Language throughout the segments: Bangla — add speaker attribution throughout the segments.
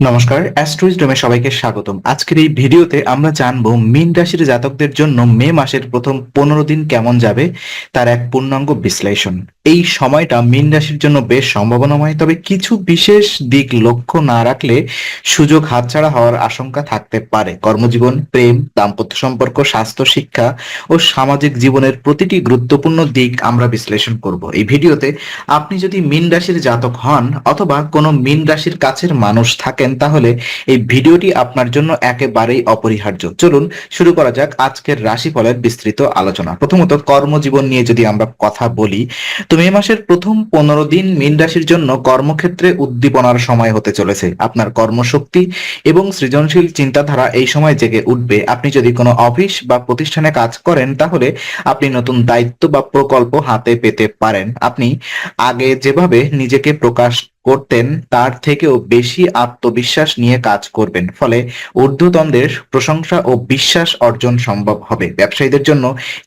Speaker 1: নমস্কার অ্যাস্ট্রোইজডমে সবাইকে স্বাগতম। আজকের এই ভিডিওতে আমরা জানব মীন রাশির জাতকদের জন্য মে মাসের প্রথম পনেরো দিন কেমন যাবে, তার এক পূর্ণাঙ্গ বিশ্লেষণ। এই সময়টা মীন রাশির জন্য বেশ সম্ভাবনাময়, তবে কিছু বিশেষ দিক লক্ষ্য না রাখলে সুযোগ হাতছাড়া হওয়ার আশঙ্কা থাকতে পারে। কর্মজীবন, প্রেম, দাম্পত্য সম্পর্ক, স্বাস্থ্য, শিক্ষা ও সামাজিক জীবনের প্রতিটি গুরুত্বপূর্ণ দিক আমরা বিশ্লেষণ করব। এই ভিডিওতে আপনি যদি মীন রাশির জাতক হন অথবা কোনো মীন রাশির কাছের মানুষ থাকেন তাহলে এই ভিডিওটি আপনার জন্য একেবারেই অপরিহার্য। চলুন শুরু করা যাক আজকের রাশিফলের বিস্তৃত আলোচনা। প্রথমত, কর্মজীবন নিয়ে যদি আমরা কথা বলি, তো মে মাসের প্রথম পনেরো দিন মীন রাশির জন্য কর্মক্ষেত্রে উদ্দীপনার সময় হতে চলেছে। আপনার কর্মশক্তি এবং সৃজনশীল চিন্তাধারা এই সময় জেগে উঠবে। আপনি যদি কোনো অফিস বা প্রতিষ্ঠানে কাজ করেন, তাহলে আপনি নতুন দায়িত্ব বা প্রকল্প হাতে পেতে পারেন। আপনি আগে যেভাবে নিজেকে প্রকাশ করতেন, তার থেকেও বেশি আত্মবিশ্বাস নিয়ে কাজ করবেন। ফলে ঊর্ধ্বতনদের প্রশংসা ও বিশ্বাস অর্জন সম্ভব হবে। ব্যবসায়ীদের জন্য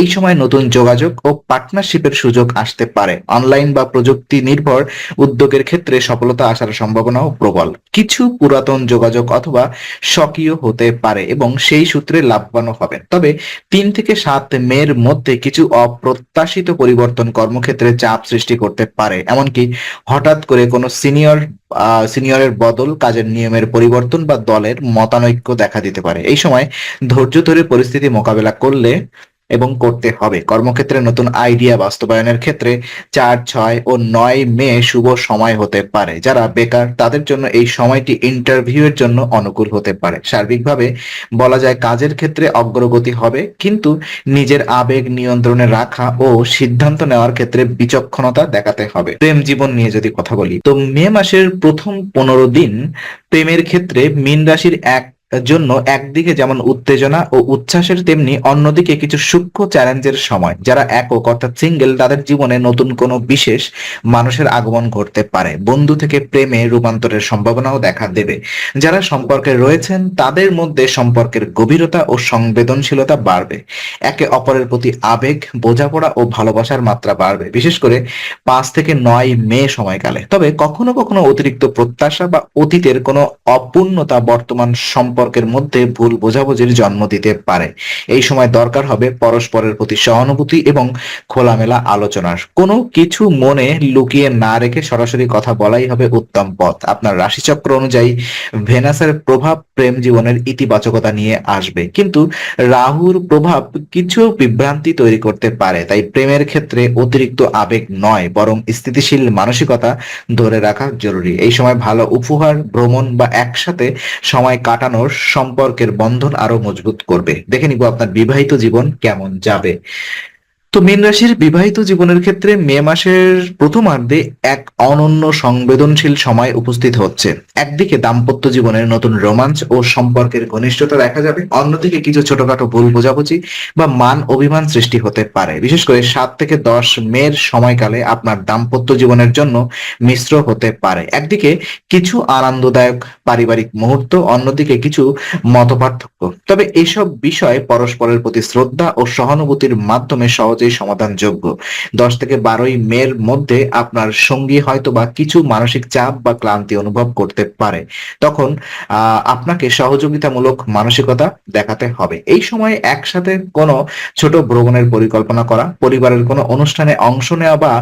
Speaker 1: এই সময় নতুন যোগাযোগ ও পার্টনারশিপের সুযোগ আসতে পারে। অনলাইন বা প্রযুক্তি নির্ভর উদ্যোগের ক্ষেত্রে সফলতা আসার সম্ভাবনাও প্রবল। কিছু পুরাতন যোগাযোগ অথবা স্বকীয় হতে পারে এবং সেই সূত্রে লাভবানও হবেন। তবে তিন থেকে সাত মের মধ্যে কিছু অপ্রত্যাশিত পরিবর্তন কর্মক্ষেত্রে চাপ সৃষ্টি করতে পারে। এমনকি হঠাৎ করে কোনো সিনিয়র সিনিয়রের বদল কাজের নিয়মের পরিবর্তন বা দলের মতানৈক্য দেখা দিতে পারে। এই সময় ধৈর্য ধরে পরিস্থিতি মোকাবেলা করলে এবং করতে হবে। কর্মক্ষেত্রে নতুন আইডিয়া বাস্তবায়নের ক্ষেত্রে চার, ছয় ও নয় মে শুভ সময় হতে পারে। যারা বেকার, তাদের জন্য এই সময়টি ইন্টারভিউ এর জন্য অনুকূল হতে পারে। সার্বিকভাবে বলা যায় কাজের ক্ষেত্রে অগ্রগতি হবে, কিন্তু নিজের আবেগ নিয়ন্ত্রণে রাখা ও সিদ্ধান্ত নেওয়ার ক্ষেত্রে বিচক্ষণতা দেখাতে হবে। প্রেম জীবন নিয়ে যদি কথা বলি, তো মে মাসের প্রথম পনেরো দিন প্রেমের ক্ষেত্রে মীন রাশির এক জন্য একদিকে যেমন উত্তেজনা ও উচ্ছ্বাসের তেমনি অন্যদিকে কিছু সূক্ষ্ম চ্যালেঞ্জের সময়, যারা একক অর্থাৎ সিঙ্গেল তাদের জীবনে নতুন কোনো বিশেষ মানুষের আগমন ঘটতে পারে। বন্ধু থেকে প্রেমে রূপান্তরের সম্ভাবনাও দেখা দেবে। যারা সম্পর্কে রয়েছেন, তাদের মধ্যে সম্পর্কের গভীরতা ও সংবেদনশীলতা বাড়বে। একে অপরের প্রতি আবেগ, বোঝাপড়া ও ভালোবাসার মাত্রা বাড়বে। বিশেষ করে পাঁচ থেকে নয় মে সময়কালে। তবে কখনো কখনো অতিরিক্ত প্রত্যাশা বা অতীতের কোনো অপূর্ণতা বর্তমান সম্পর্ক সম্পর্কের মধ্যে ভুল বোঝাবুঝির জন্ম দিতে পারে। এই সময় দরকার হবে পরস্পরের প্রতি সহানুভূতি এবং খোলামেলা আলোচনার। কোনো কিছু মনে লুকিয়ে না রেখে সরাসরি কথা বলাই হবে উত্তম পথ। আপনার রাশিচক্র অনুযায়ী ভেনাসের প্রভাব প্রেম জীবনের ইতিবাচকতা নিয়ে আসবে। কিন্তু রাহুর প্রভাব কিছু বিভ্রান্তি তৈরি করতে পারে। তাই প্রেমের ক্ষেত্রে অতিরিক্ত আবেগ নয়, বরং স্থিতিশীল মানসিকতা ধরে রাখা জরুরি। এই সময় ভালো উপহার, ভ্রমণ বা একসাথে সময় কাটানোর সম্পর্কের বন্ধন আরও মজবুত করবে। দেখে নিব আপনার বিবাহিত জীবন কেমন যাবে। তো মীন রাশির বিবাহিত জীবনের ক্ষেত্রে মে মাসের প্রথমার্ধে এক অনন্য সংবেদনশীল সময় উপস্থিত হচ্ছে। একদিকে দাম্পত্য জীবনের নতুন রোমাঞ্চ ও সম্পর্কের ঘনিষ্ঠতা দেখা যাবে, অন্যদিকে কিছু ছোটখাটো ভুল বোঝাবুঝি বা মান অভিমান সৃষ্টি হতে পারে। বিশেষ করে সাত থেকে দশ মের সময়কালে আপনার দাম্পত্য জীবনের জন্য মিশ্র হতে পারে। একদিকে কিছু আনন্দদায়ক পারিবারিক মুহূর্ত, অন্যদিকে কিছু মতপার্থক্য। তবে এসব বিষয় পরস্পরের প্রতি শ্রদ্ধা ও সহানুভূতির মাধ্যমে সহজে সহজেই সমাধানযোগ্য। দশ থেকে বারোই মের মধ্যে আপনার সঙ্গী হয়তো বা কিছু মানসিক চাপ বা ক্লান্তি অনুভব করতে পারে। তখন আপনাকে সহযোগিতামূলক মানসিকতা দেখাতে হবে। এই সময় একসাথে কোনো ছোট ভ্রমণের পরিকল্পনা করা, পরিবারের কোনো অনুষ্ঠানে অংশ নেওয়া বা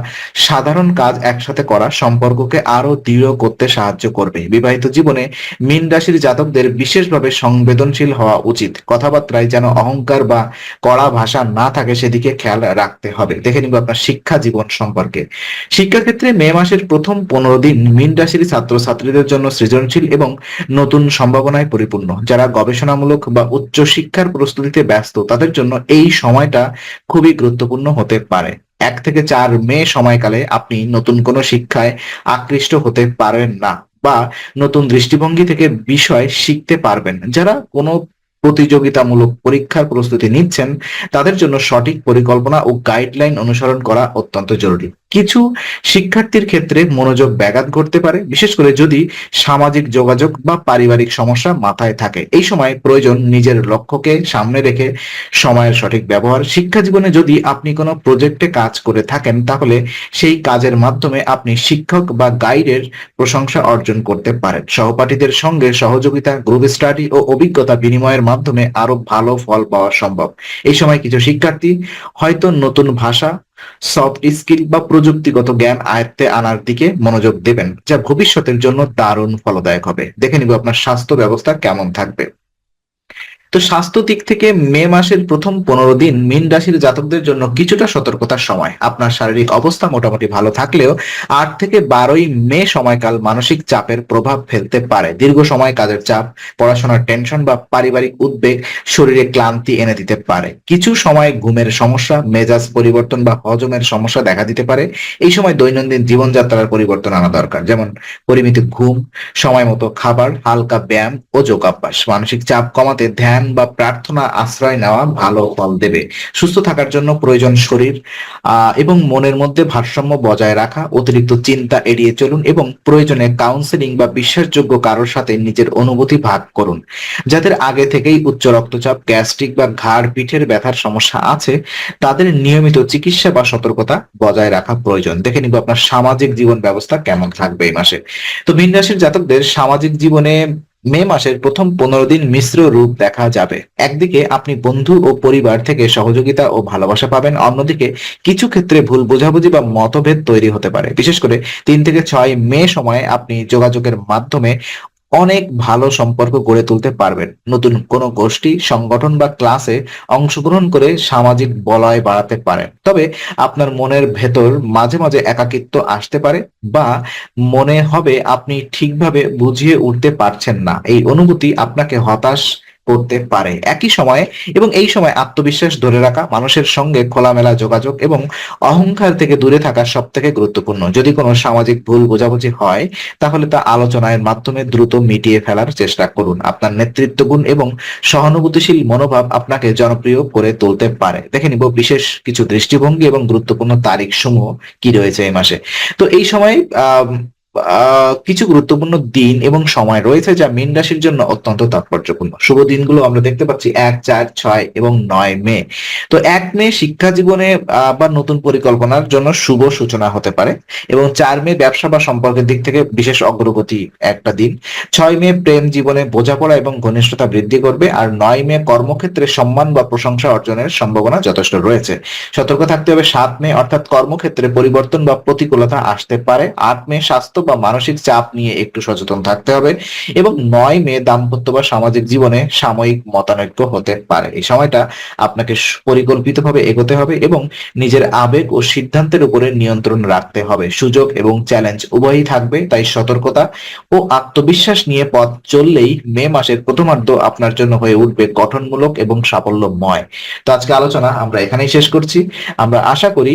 Speaker 1: সাধারণ কাজ একসাথে করা সম্পর্ককে আরও দৃঢ় করতে সাহায্য করবে। বিবাহিত জীবনে মীন রাশির জাতকদের বিশেষভাবে সংবেদনশীল হওয়া উচিত। কথাবার্তায় যেন অহংকার বা কড়া ভাষা না থাকে, সেদিকে খেয়াল রাখতে হবে। দেখে নিব আপনার শিক্ষা জীবন সম্পর্কে। শিক্ষাক্ষেত্রে মে মাসের প্রথম পনেরো দিন মিন রাশির ছাত্র ছাত্রীদের জন্য সৃজনশীল এবং নতুন সম্ভাবনায় পরিপূর্ণ। যারা গবেষণামূলক বা উচ্চ শিক্ষার প্রস্তুতিতে ব্যস্ত, তাদের জন্য এই সময়টা খুবই গুরুত্বপূর্ণ হতে পারে। এক থেকে চার মে সময়কালে আপনি নতুন কোনো শিক্ষায় আকৃষ্ট হতে পারেন না বা নতুন দৃষ্টিভঙ্গি থেকে বিষয় শিখতে পারবেন। যারা কোনো প্রতিযোগিতামূলক পরীক্ষার প্রস্তুতি নিচ্ছেন। তাদের জন্য সঠিক পরিকল্পনা ও গাইডলাইন অনুসরণ করা অত্যন্ত জরুরি। কিছু শিক্ষার্থীর ক্ষেত্রে মনোযোগ ব্যাঘাত ঘটতে পারে, বিশেষ করে যদি সামাজিক যোগাযোগ বা পারিবারিক সমস্যা মাথায় থাকে। এই সময় প্রয়োজন নিজের লক্ষ্যকে সামনে রেখে সময়ের সঠিক ব্যবহার। শিক্ষা জীবনে যদি আপনি কোনো প্রজেক্টে কাজ করে থাকেন, তাহলে সেই কাজের মাধ্যমে আপনি শিক্ষক বা গাইডের প্রশংসা অর্জন করতে পারেন। সহপাঠীদের সঙ্গে সহযোগিতা, গ্রুপ স্টাডি ও অভিজ্ঞতা বিনিময়ের মাধ্যমে আরও ভালো ফল পাওয়া সম্ভব। এই সময় কিছু শিক্ষার্থী হয়তো নতুন ভাষা সফট স্কিল বা প্রযুক্তিগত জ্ঞান আয়ত্তে আনার দিকে মনোযোগ দেবেন, যা ভবিষ্যতের জন্য দারুণ ফলদায়ক হবে। দেখে নিব আপনার স্বাস্থ্য ব্যবস্থা কেমন থাকবে। তো স্বাস্থ্য দিক থেকে মে মাসের প্রথম পনেরো দিন মীন রাশির জাতকদের জন্য কিছুটা সতর্কতার সময়। আপনার শারীরিক অবস্থা মোটামুটি ভালো থাকলেও আট থেকে বারোই মে সময়কাল মানসিক চাপের প্রভাব ফেলতে পারে। দীর্ঘ সময় কাজের চাপ, পড়াশোনার টেনশন বা পারিবারিক উদ্বেগ শরীরে ক্লান্তি এনে দিতে পারে। কিছু সময় ঘুমের সমস্যা, মেজাজ পরিবর্তন বা হজমের সমস্যা দেখা দিতে পারে। এই সময় দৈনন্দিন জীবনযাত্রার পরিবর্তন আনা দরকার। যেমন পরিমিত ঘুম সময় মতো খাবার, হালকা ব্যায়াম ও যোগাভ্যাস। মানসিক চাপ কমাতে ধ্যান বা প্রার্থনা আশ্রয় নেওয়া ভালো ফল দেবে। সুস্থ থাকার জন্য প্রয়োজন শরীর এবং মনের মধ্যে ভারসাম্য বজায় রাখা, অতিরিক্ত চিন্তা এড়িয়ে চলুন এবং প্রয়োজনে কাউন্সেলিং বা বিশ্বাসযোগ্য কারোর সাথে নিজের অনুভূতি ভাগ করুন। যাদের আগে থেকেই উচ্চ রক্তচাপ গ্যাস্ট্রিক বা ঘাড় পিঠের ব্যথার সমস্যা আছে, তাদের নিয়মিত চিকিৎসা বা সতর্কতা বজায় রাখা প্রয়োজন। দেখে নিব আপনার সামাজিক জীবন ব্যবস্থা কেমন থাকবে এই মাসে। তো মীন রাশির জাতকদের সামাজিক জীবনে মে মাসের প্রথম পনেরো দিন মিশ্র রূপ দেখা যাবে। একদিকে আপনি বন্ধু ও পরিবার থেকে সহযোগিতা ও ভালোবাসা পাবেন, অন্যদিকে কিছু ক্ষেত্রে ভুল বোঝাবুঝি বা মতভেদ তৈরি হতে পারে। বিশেষ করে তিন থেকে ছয় মে সময়ে আপনি যোগাযোগের মাধ্যমে অনেক ভালো সম্পর্ক গড়ে তুলতে পারবেন। নতুন কোনো গোষ্ঠী, সংগঠন বা ক্লাসে অংশগ্রহণ করে সামাজিক বলয় বাড়াতে পারেন। তবে আপনার মনের ভেতর মাঝে মাঝে একাকিত্ব আসতে পারে বা মনে হবে আপনি ঠিকভাবে বুঝিয়ে উঠতে পারছেন না। এই অনুভূতি আপনাকে হতাশ করতে পারে। একই সময়ে এবং এই সময় আত্মবিশ্বাস ধরে রাখা, মানুষের সঙ্গে খোলামেলা যোগাযোগ এবং অহংকার থেকে দূরে থাকা সব থেকে গুরুত্বপূর্ণ। যদি কোনো সামাজিক ভুল বোঝাবুঝি হয়, তাহলে তা আলোচনার মাধ্যমে দ্রুত মিটিয়ে ফেলার চেষ্টা করুন। আপনার নেতৃত্ব গুণ এবং সহানুভূতিশীল মনোভাব আপনাকে জনপ্রিয় করে তুলতে পারে। দেখে নিব বিশেষ কিছু দৃষ্টিভঙ্গি এবং গুরুত্বপূর্ণ তারিখ সমূহ কি রয়েছে এই মাসে। তো এই সময়, আহ কিছু গুরুত্বপূর্ণ দিন এবং সময় রয়েছে যা মীন রাশির জন্য অত্যন্ত তাৎপর্যপূর্ণ। শুভ দিনগুলো আমরা দেখতে পাচ্ছি এক, চার, ছয় এবং নয় মে। তো এক মে শিক্ষা জীবনে বা নতুন পরিকল্পনার জন্য শুভ সূচনা হতে পারে এবং চার মে ব্যবসা বা সম্পর্কের দিক থেকে বিশেষ অগ্রগতি একটা দিন। ছয় মে প্রেম জীবনে বোঝাপড়া এবং ঘনিষ্ঠতা বৃদ্ধি করবে আর নয় মে কর্মক্ষেত্রে সম্মান বা প্রশংসা অর্জনের সম্ভাবনা যথেষ্ট রয়েছে। সতর্ক থাকতে হবে সাত মে অর্থাৎ কর্মক্ষেত্রে পরিবর্তন বা প্রতিকূলতা আসতে পারে। আট মে স্বাস্থ্য বা মানসিক চাপ নিয়ে একটু সচেতন থাকতে হবে এবং নয় মে দাম্পত্য বা সামাজিক জীবনে সাময়িক মতানৈক্য হতে পারে। এই সময়টা আপনাকে পরিকল্পিতভাবে এগোতে হবে এবং নিজের আবেগ ও সিদ্ধান্তের উপরে নিয়ন্ত্রণ রাখতে হবে। সুযোগ এবং চ্যালেঞ্জ উভয়ই থাকবে, তাই সতর্কতা ও আত্মবিশ্বাস নিয়ে পথ চললেই মে মাসের প্রথমার্ধ আপনার জন্য হয়ে উঠবে গঠনমূলক এবং সাফল্যময়। তো আজকে আলোচনা আমরা এখানেই শেষ করছি। আমরা আশা করি